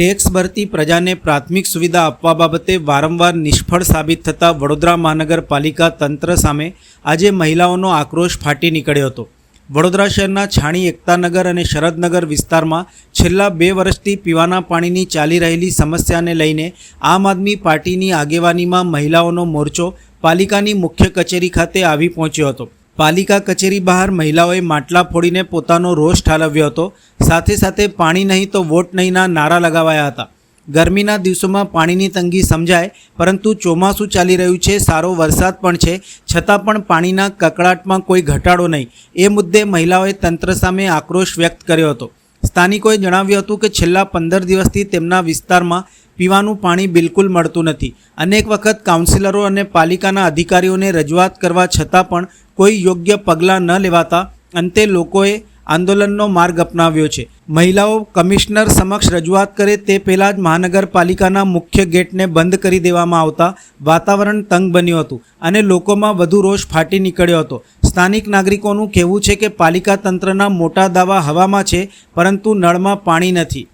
Tax ભરતી પ્રજાને પ્રાથમિક સુવિધા આપવા બાબતે વારંવાર નિષ્ફળ સાબિત થતા વડોદરા મહાનગરપાલિકા તંત્ર સામે આજે મહિલાઓનો આક્રોશ ફાટી નીકળ્યો હતો. વડોદરા શહેરના છાણી એકતાનગર અને શરદનગર વિસ્તારમાં છેલ્લા બે વર્ષથી પીવાના પાણીની ચાલી રહેલી સમસ્યાને લઈને આમ આદમી પાર્ટીની આગેવાનીમાં મહિલાઓનો મોરચો પાલિકાની મુખ્ય કચેરી ખાતે આવી પહોંચ્યો હતો. પાલિકા કચેરી બહાર મહિલાઓએ માટલા ફોડીને પોતાનો રોષ ઠાલવ્યો હતો. સાથે સાથે પાણી નહીં તો વોટ નહીંના નારા લગાવાયા હતા. ગરમીના દિવસોમાં પાણીની તંગી સમજાય, પરંતુ ચોમાસું ચાલી રહ્યું છે, સારો વરસાદ પણ છે. છતાં પણ પાણીના કકળાટમાં કોઈ ઘટાડો નહીં. એ મુદ્દે મહિલાઓએ તંત્ર સામે આક્રોશ વ્યક્ત કર્યો હતો. સ્થાનિકોએ જણાવ્યું હતું કે છેલ્લા પંદર દિવસથી તેમના વિસ્તારમાં પીવાનું પાણી બિલકુલ મળતું નથી. અનેક વખત કાઉન્સિલરો અને પાલિકાના અધિકારીઓને રજૂઆત કરવા છતાં પણ કોઈ યોગ્ય પગલાં ન લેવાતા અંતે લોકોએ આંદોલનનો માર્ગ અપનાવ્યો છે. મહિલાઓ કમિશનર સમક્ષ રજૂઆત કરે તે પહેલાં જ મહાનગરપાલિકાના મુખ્ય ગેટને બંધ કરી દેવામાં આવતા વાતાવરણ તંગ બન્યું હતું અને લોકોમાં વધુ રોષ ફાટી નીકળ્યો હતો. સ્થાનિક નાગરિકોનું કહેવું છે કે પાલિકા તંત્રના મોટા દાવા હવામાં છે, પરંતુ નળમાં પાણી નથી.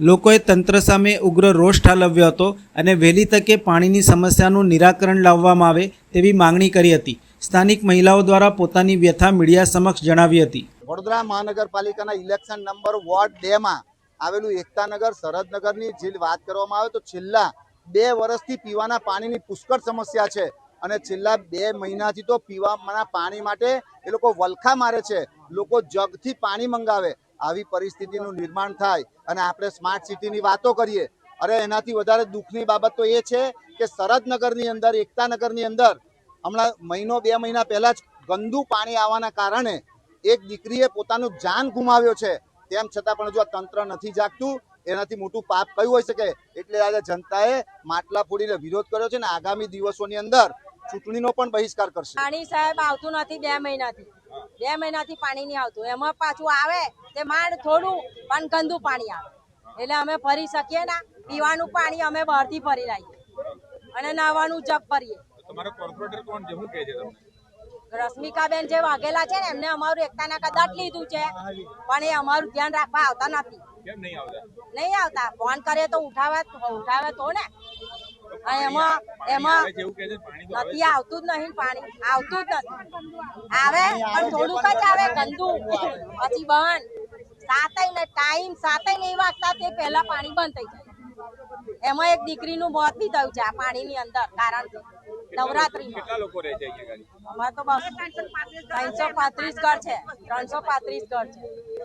લોકોએ તંત્ર સામે ઉગ્ર રોષ ઠાલવ્યો હતો અને વહેલી તકે પાણીની સમસ્યાનું નિરાકરણ લાવવામાં આવે તેવી માંગણી કરી હતી. સ્થાનિક મહિલાઓ દ્વારા પોતાની વ્યથા મીડિયા સમક્ષ જણાવી હતી. વડોદરા મહાનગરપાલિકાના ઇલેક્શન નંબર વોર્ડ બે માં આવેલું એકતાનગર, સરહદનગરની જે વાત કરવામાં આવે તો છેલ્લા બે વર્ષથી પીવાના પાણીની પુષ્કળ સમસ્યા છે અને છેલ્લા બે મહિનાથી તો પીવાના પાણી માટે એ લોકો વલખા મારે છે. લોકો જગથી પાણી મંગાવે. આવી પરિસ્થિતિનું નિર્માણ થાય અને આપણે સ્માર્ટ સિટીની વાતો કરીએ, અરે એનાથી વધારે દુઃખની બાબત તો એ છે કે સરદનગરની અંદર, એકતાનગરની અંદર, હમણાં મહિનો, બે મહિના પહેલાં જ ગંદુ પાણી આવવાના કારણે એક દીકરીએ પોતાનું જાન ગુમાવ્યો છે. તેમ છતાં પણ જો આ તંત્ર નથી જાગતું, એનાથી મોટું પાપ કયું હોઈ શકે? એટલે આજે જનતાએ માટલા ફોડીને વિરોધ કર્યો છે ને આગામી દિવસોની અંદર ચૂંટણીનો પણ બહિષ્કાર કરશે. પાણી સાહેબ આવતું નથી બે મહિનાથી. બે મહિનાથી પાણી નહીં આવતું. એમાં પાછું આવે તે માંડ થોડું પણ ગંદુ પાણી આવે. એટલે અમે ફરી શકીએ ના. પીવાનું પાણી અમે બહારથી ફરી લાવીએ. અને નાવાનું જગ ફરીએ રશ્મિકાબેન જે વાઘેલા છે ને એમને અમારું એકતાના કદાચ લીધું છે. પણ એ અમારું ધ્યાન રાખવા આવતા નથી. નહીં આવતા. ફોન કરીએ તો ઉઠાવે ઉઠાવે તો ને. એમાં એમાં નથી આવતું જ નહીં પાણી આવતું જ નથી. આવે પણ થોડુંક જ આવે ગંદુ. પછી બંધ. સાતય ને ટાઈમ સાતય નહીં વાગતા તે પહેલા પાણી બંધ થઈ જાય. એમાં એક દીકરીનું મોત બી થયું છે આ પાણીની અંદર કારણ કે કેટલા લોકો રહે છે અહીંયા અમારે તો બસ ત્રણસો પાંત્રીસ ઘર છે ત્રણસો પાંત્રીસ ઘર છે.